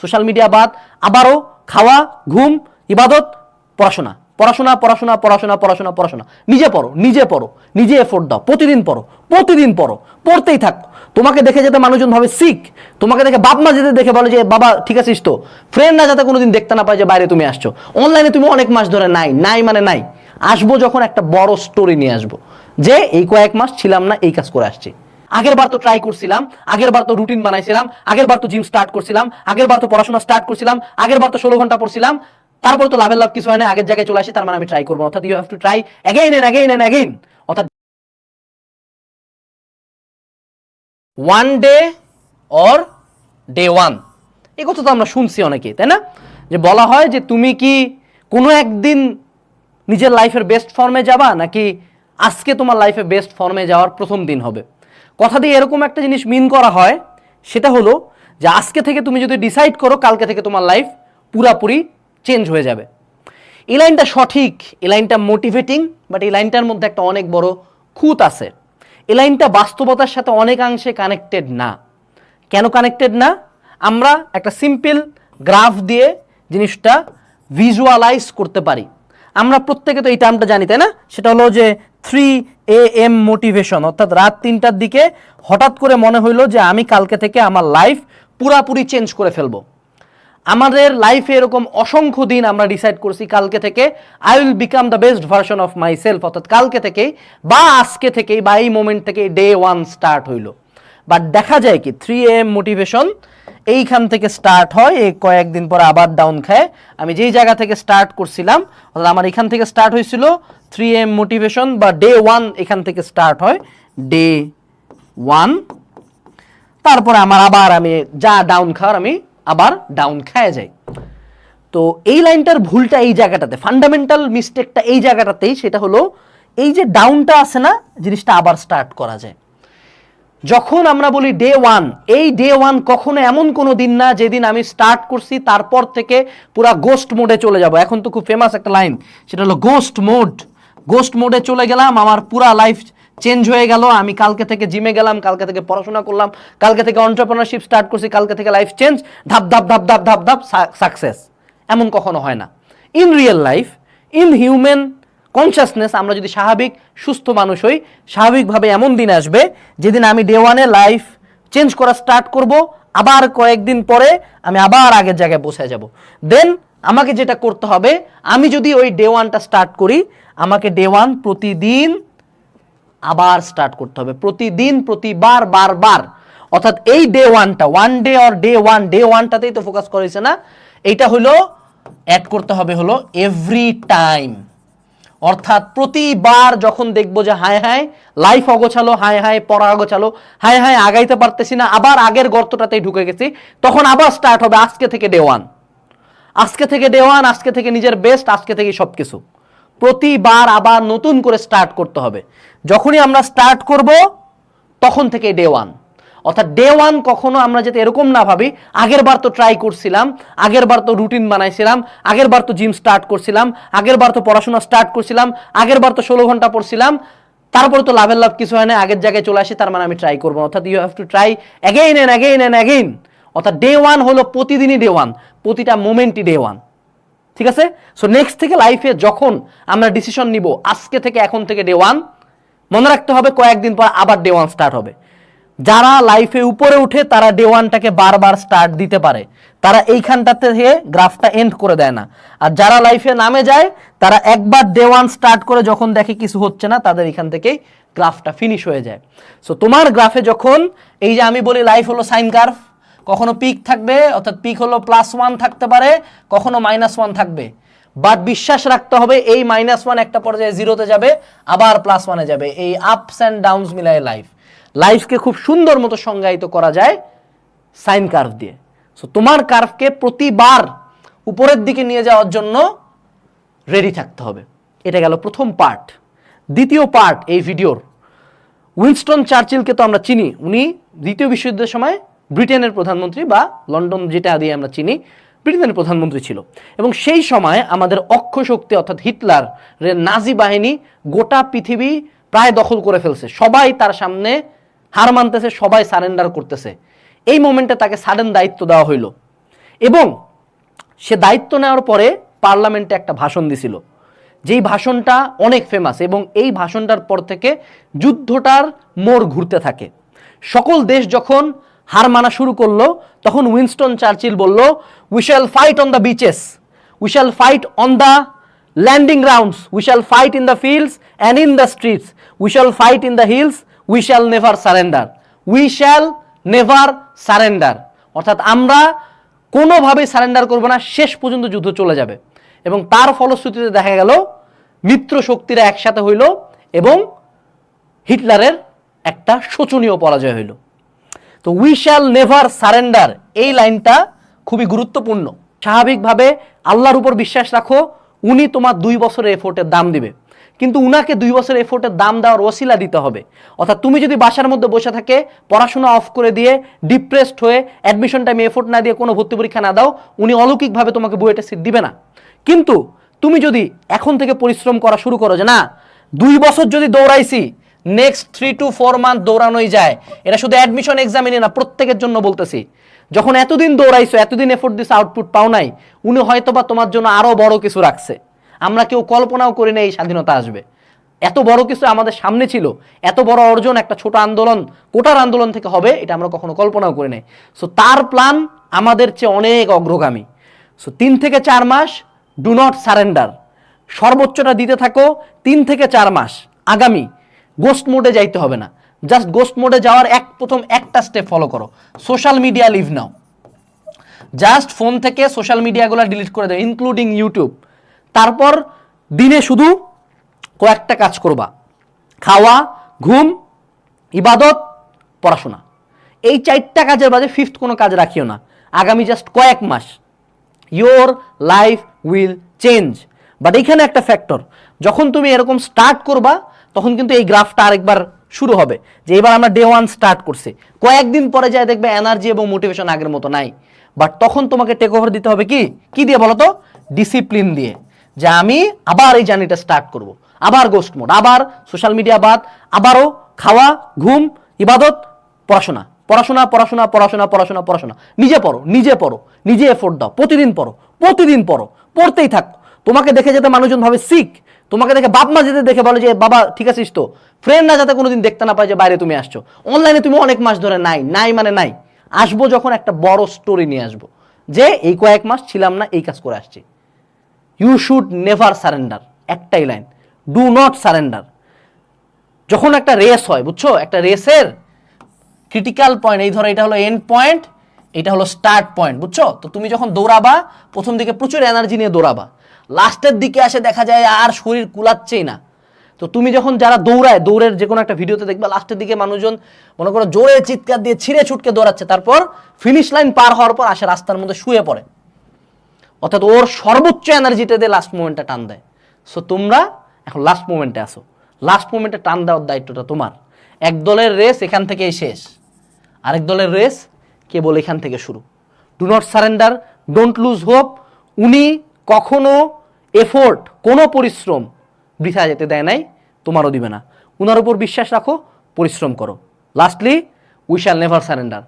Social media বাদ, আবারও খাওয়া, ঘুম, ইবাদত, পড়াশোনা। পড়াশোনা পড়াশোনা পড়াশোনা পড়াশোনা পড়াশোনা। নিজে পড়ো নিজে পড়ো, নিজে এফোর্ট দাও। প্রতিদিন পড়ো প্রতিদিন পড়ো, পড়তেই থাকো। তোমাকে দেখে যেতে মানুষজন ভাবে শিখ তোমাকে দেখে বাপ মা যেতে দেখে বলে যে, বাবা, ঠিক আছিস তো? ফ্রেন্ড না যাতে কোনোদিন দেখতে না পায় যে, বাইরে তুমি আসছো। অনলাইনে তুমি অনেক মাস ধরে নাই নাই মানে নাই। আসব যখন একটা বড় স্টোরি নিয়ে আসব। যে, এই কয়েক মাস ছিলাম না, এই কাজ করে আসছি। আগের বার তো ট্রাই করছিলাম, আগের বার তো রুটিন বানাইছিলাম, আগের বার তো জিম স্টার্ট করছিলাম, আগের বার তো পড়াশোনা স্টার্ট করছিলাম, আগের বার তো ষোলো ঘণ্টা পড়ছিলাম, তারপর তো লাভের লাভ কিছু হয় না, আগের জায়গায় চলে আসি, তার মানে আমি ট্রাই করব। অর্থাৎ you have to try again and again and again অর্থাৎ one day or day one এই কথা তো আমরা শুনছি অনেকে, তাই না? যে বলা হয় যে তুমি কি কোনো একদিন নিজের লাইফের বেস্ট ফর্মে যাবা, নাকি আজকে তোমার লাইফে বেস্ট ফর্মে যাওয়ার প্রথম দিন হবে? কথা দিয়ে এরকম একটা জিনিস মিন করা হয়, সেটা হলো যে আজকে থেকে তুমি যদি ডিসাইড করো, কালকে থেকে তোমার লাইফ পুরাপুরি চেঞ্জ হয়ে যাবে। এই লাইনটা সঠিক, এই লাইনটা মোটিভেটিং বাট এই লাইনটার মধ্যে একটা অনেক বড় খুঁত আছে। এই লাইনটা বাস্তবতার সাথে অনেকাংশে কানেক্টেড না। কেন কানেক্টেড না? আমরা একটা সিম্পল গ্রাফ দিয়ে জিনিসটা ভিজুয়ালাইজ করতে পারি। আমরা প্রত্যেকে তো এই টার্মটা জানি, তাই না? সেটা হলো যে থ্রি এ এম মোটিভেশন অর্থাৎ রাত তিনটার দিকে হঠাৎ করে মনে হইল যে আমি কালকে থেকে আমার লাইফ পুরাপুরি চেঞ্জ করে ফেলব। আমাদের লাইফে এরকম অসংখ্য দিন আমরা ডিসাইড করছি কালকে থেকে I will become the best version of myself অর্থাৎ কালকে থেকেই বা আজকে থেকেই বা এই মোমেন্ট থেকে ডে ওয়ান স্টার্ট হইল। বাট দেখা যায় কি থ্রি এম মোটিভেশন এইখান থেকে স্টার্ট হয়, এই কয়েকদিন পর আবার ডাউন খায়। আমি যেই জায়গা থেকে স্টার্ট করছিলাম, অর্থাৎ আমার এখান থেকে স্টার্ট হয়েছিল থ্রি এম মোটিভেশন বা ডে ওয়ান এখান থেকে স্টার্ট হয় ডে ওয়ান তারপরে আমার আবার আমি যা ডাউন খাওয়ার আমি আবার ডাউন খেয়ে যাই। তো এই লাইনটার ভুলটা এই জায়গাটাতে ফান্ডামেন্টাল মিস্টেকটা এই জায়গাটাতেই, সেটা হলো এই যে ডাউনটা আছে না, জিনিসটা আবার স্টার্ট করা যায়। যখন আমরা বলি ডে ওয়ান এই ডে ওয়ান কখনো এমন কোনো দিন না যেদিন আমি স্টার্ট করছি, তারপর থেকে পুরা গোস্ট মোডে চলে যাব। এখন তো খুব ফেমাস একটা লাইন সেটা হলো গোস্ট মোড গোস্ট মোডে চলে গেলাম, আমার পুরা লাইফ চেঞ্জ হয়ে গেল। আমি কালকে থেকে জিমে গেলাম, কালকে থেকে পড়াশোনা করলাম, কালকে থেকে অন্টারপ্রেনারশিপ স্টার্ট করছি, কালকে থেকে লাইফ চেঞ্জ ধাপ ধাপ ধাপ ধাপ ধাপ ধাপ সাকসেস এমন কখনো হয় না। In real life in human consciousness আমরা যদি স্বাভাবিক, সুস্থ মানুষ হই, স্বাভাবিকভাবে এমন দিন আসবে, যেদিন আমি ডে ওয়ানে লাইফ চেঞ্জ করা স্টার্ট করব, আবার কয়েকদিন পরে আমি আবার আগের জায়গায় বসে যাব। দেন আমাকে যেটা করতে হবে, আমি যদি ওই ডে ওয়ানটা স্টার্ট করি, আমাকে ডে ওয়ান প্রতিদিন আবার স্টার্ট করতে হবে। প্রতিদিন, প্রতিবার, বারবার। অর্থাৎ এই ডে ওয়ানটা one day or day one day ওয়ানটাতেই তো ফোকাস করেছে না। এইটা হলো অ্যাড করতে হবে হলো এভরি টাইম অর্থাৎ প্রতিবার যখন দেখব যে হায় হায় লাইফ অগোছালো, হায় হায়, পড়া অগোছালো, হায় হায়, আগাইতে পারতেছি না, আবার আগের গর্তটাতেই ঢুকে গেছি, তখন আবার স্টার্ট হবে আজকে থেকে ডে ওয়ান আজকে থেকে ডে ওয়ান আজকে থেকে নিজের বেস্ট আজকে থেকে সব কিছু প্রতিবার আবার নতুন করে স্টার্ট করতে হবে। যখনই আমরা স্টার্ট করব, তখন থেকে ডে ওয়ান অর্থাৎ ডে ওয়ান কখনো আমরা যাতে এরকম না ভাবি, আগের বার তো ট্রাই করছিলাম, আগের বার তো রুটিন বানাইছিলাম, আগের বার তো জিম স্টার্ট করছিলাম, আগের বার তো পড়াশোনা স্টার্ট করছিলাম, আগের বার তো ষোলো ঘণ্টা পড়ছিলাম, তারপরে তো লাভের লাভ কিছু হয় না, আগের জায়গায় চলে আসি, তার মানে আমি ট্রাই করব অর্থাৎ you have to try again and again and again অর্থাৎ ডে ওয়ান হলো প্রতিদিনই ডে ওয়ান প্রতিটা মোমেন্টই ডে ওয়ান ঠিক আছে? সো নেক্সট থেকে লাইফে যখন আমরা ডিসিশন নিব, আজকে থেকে এখন থেকে ডে ওয়ান মনে রাখতে হবে কয়েকদিন পর আবার ডে ওয়ান স্টার্ট হবে। যারা লাইফে উপরে উঠে তারা ডে ওয়ানটাকে বারবার স্টার্ট দিতে পারে। তারা এইখানটাতে থেকে গ্রাফটা এন্ড করে দেয় না। আর যারা লাইফে নামে যায়, তারা একবার ডে ওয়ান স্টার্ট করে যখন দেখে কিছু হচ্ছে না, তাদের এখান থেকেই গ্রাফটা ফিনিশ হয়ে যায়। সো তোমার গ্রাফে যখন, এই যে আমি বলি লাইফ হলো সাইন কার্ভ কখনো পিক থাকবে, অর্থাৎ পিক হলো প্লাস ওয়ান থাকতে পারে, কখনো মাইনাস ওয়ান থাকবে। বাট বিশ্বাস রাখতে হবে, এই মাইনাস ওয়ান একটা পর্যায়ে জিরোতে যাবে, আবার প্লাস ওয়ানে যাবে। এই আপস অ্যান্ড ডাউনস মিলায় লাইফ লাইফকে খুব সুন্দর মতো সংজ্ঞায়িত করা যায় সাইন কার্ভ দিয়ে। সো তোমার কার্ভকে প্রতিবার উপরের দিকে নিয়ে যাওয়ার জন্য রেডি থাকতে হবে। এটা গেল প্রথম পার্ট দ্বিতীয় পার্ট এই ভিডিওর উইনস্টন চার্চিলকে তো আমরা চিনি। উনি দ্বিতীয় বিশ্বযুদ্ধের সময় ব্রিটেনের প্রধানমন্ত্রী বা লন্ডন যেটা দিয়ে আমরা চিনি, ব্রিটেনের প্রধানমন্ত্রী ছিল। এবং সেই সময় আমাদের অক্ষ শক্তি অর্থাৎ হিটলার নাজি বাহিনী গোটা পৃথিবী প্রায় দখল করে ফেলছে। সবাই তার সামনে হার মানতেছে, সবাই সারেন্ডার করতেছে। এই মোমেন্টে তাকে সাডেন দায়িত্ব দেওয়া হইল। এবং সে দায়িত্ব নেওয়ার পরে পার্লামেন্টে একটা ভাষণ দিছিল। যেই ভাষণটা অনেক ফেমাস এবং এই ভাষণটার পর থেকে যুদ্ধটার মোড় ঘুরতে থাকে। সকল দেশ যখন হার মানা শুরু করল, তখন উইনস্টন চার্চিল বলল we shall fight on the beaches we shall fight on the landing grounds we shall fight in the fields and in the streets we shall fight in the hills we shall never surrender we shall never surrender অর্থাৎ আমরা কোনোভাবেই surrender করব না, শেষ পর্যন্ত যুদ্ধ চলে যাবে। এবং তার ফলশ্রুতিতে দেখা গেল, মিত্র শক্তিরা একসাথে হইল এবং হিটলারের একটা শোচনীয় পরাজয় হইল। তো উই শ্যাল নেভার সারেন্ডার এই লাইনটা খুবই গুরুত্বপূর্ণ। স্বাভাবিকভাবে আল্লাহর উপর বিশ্বাস রাখো, উনি তোমার দুই বছরের এফোর্টের দাম দিবে। কিন্তু উনাকে দুই বছর এফোর্টের দাম দেওয়ার ওসিলা দিতে হবে। অর্থাৎ তুমি যদি বাসার মধ্যে বসে থাকে, পড়াশোনা অফ করে দিয়ে ডিপ্রেসড হয়ে অ্যাডমিশন টাইমে এফোর্ট না দিয়ে কোনো ভর্তি পরীক্ষা না দাও, উনি অলৌকিকভাবে তোমাকে বুয়েটে সিট দিবে না। কিন্তু তুমি যদি এখন থেকে পরিশ্রম করা শুরু করো যে না, দুই বছর যদি দৌড়াইছি next three to four month দৌড়ানোই যায়। এটা শুধু অ্যাডমিশন এক্সামিনে না, প্রত্যেকের জন্য বলতেছি। যখন এতদিন দৌড়াইছো, এতদিন এফোর্ট দিছো আউটপুট পাও নাই, উনি হয়তো বা তোমার জন্য আরও বড় কিছু রাখছে। আমরা কেউ কল্পনাও করি না এই স্বাধীনতা আসবে। এত বড় কিছু আমাদের সামনে ছিল, এত বড় অর্জন একটা ছোট আন্দোলন, কোটার আন্দোলন থেকে হবে, এটা আমরা কখনো কল্পনাও করি নাই। সো তার প্ল্যান আমাদের চেয়ে অনেক অগ্রগামী। সো তিন থেকে চার মাস ডু নট সারেন্ডার সর্বোচ্চটা দিতে থাকো, তিন থেকে চার মাস, আগামী। গোস্ট মোডে যাইতে হবে না। জাস্ট গোস্ট মোডে যাওয়ার এক, প্রথম একটা স্টেপ ফলো করো। Social media leave now. Just phone থেকে সোশ্যাল মিডিয়াগুলো ডিলিট করে দেবে ইনক্লুডিং ইউটিউব তারপর দিনে শুধু কয়েকটা কাজ করবা। খাওয়া, ঘুম, ইবাদত, পড়াশোনা। এই চারটা কাজের বাজে ফিফথ কোনো কাজ রাখিও না। আগামী জাস্ট কয়েক মাস your life will change but এইখানে একটা ফ্যাক্টর যখন তুমি এরকম স্টার্ট করবা, তখন কিন্তু এই গ্রাফটা আরেকবার শুরু হবে যে এবার আমরা ডে ওয়ান স্টার্ট করছি। কয়েকদিন পরে যায় দেখবে এনার্জি এবং মোটিভেশন আগের মতো নাই। বাট তখন তোমাকে টেক ওভার দিতে হবে কি? কি দিয়ে বলো তো ডিসিপ্লিন দিয়ে। যে আমি আবার এই জার্নিটা স্টার্ট করব। আবার গোস্ট মোড আবার সোশ্যাল মিডিয়া বাদ, আবারও খাওয়া, ঘুম, ইবাদত, পড়াশোনা। পড়াশোনা পড়াশোনা পড়াশোনা পড়াশোনা পড়াশোনা। নিজে পড়ো নিজে পড়ো, নিজে এফোর্ট দাও। প্রতিদিন পড়ো প্রতিদিন পড়ো, পড়তেই থাকো। তোমাকে দেখে যেতে মানুষজন ভাবে শিখ তোমাকে দেখে বাপ মা যেতে দেখে বলে যে, বাবা, ঠিক আছিস তো? ফ্রেন্ড না যাতে কোনোদিন দেখতে না পায় যে, বাইরে তুমি আসছো। অনলাইনে তুমি অনেক মাস ধরে নাই নাই মানে নাই। আসব যখন একটা বড় স্টোরি নিয়ে আসব। যে এই কয়েক মাস ছিলাম না, এই কাজ করে আসছি। ইউ শুড নেভার সারেন্ডার একটাই লাইন ডু নট সারেন্ডার যখন একটা রেস হয়, বুঝছ? একটা রেসের ক্রিটিক্যাল পয়েন্ট এই ধরো এটা হলো এন্ড পয়েন্ট এটা হলো স্টার্ট পয়েন্ট বুঝছ? তো তুমি যখন দৌড়াবা, প্রথম দিকে প্রচুর এনার্জি নিয়ে দৌড়াবা। লাস্টের দিকে আসে দেখা যায় আর শরীর কুলাচ্ছেই না। তো তুমি যখন যারা দৌড়ায়, দৌড়ের যে কোনো একটা ভিডিওতে দেখবা লাস্টের দিকে মানুষজন মনে করো জোরে চিৎকার দিয়ে ছিঁড়ে ছুটকে দৌড়াচ্ছে, তারপর ফিনিশ লাইন পার হওয়ার পর আসে রাস্তার মধ্যে শুয়ে পড়ে। অর্থাৎ ওর সর্বোচ্চ এনার্জিটা দিয়ে লাস্ট মোমেন্টটা টান দেয়। সো তোমরা এখন লাস্ট মোমেন্টে আসো লাস্ট মোমেন্টে টান দেওয়ার দায়িত্বটা তোমার। এক দলের রেস এখান থেকেই শেষ। আরেক দলের রেস কেবল এখান থেকে শুরু। Do not surrender don't lose hope উনি কখনো এফোর্ট কোনো পরিশ্রম বৃথা যেতে দেয় নাই, তোমারও দিবে না। উনার উপর বিশ্বাস রাখো, পরিশ্রম করো। Lastly we shall never surrender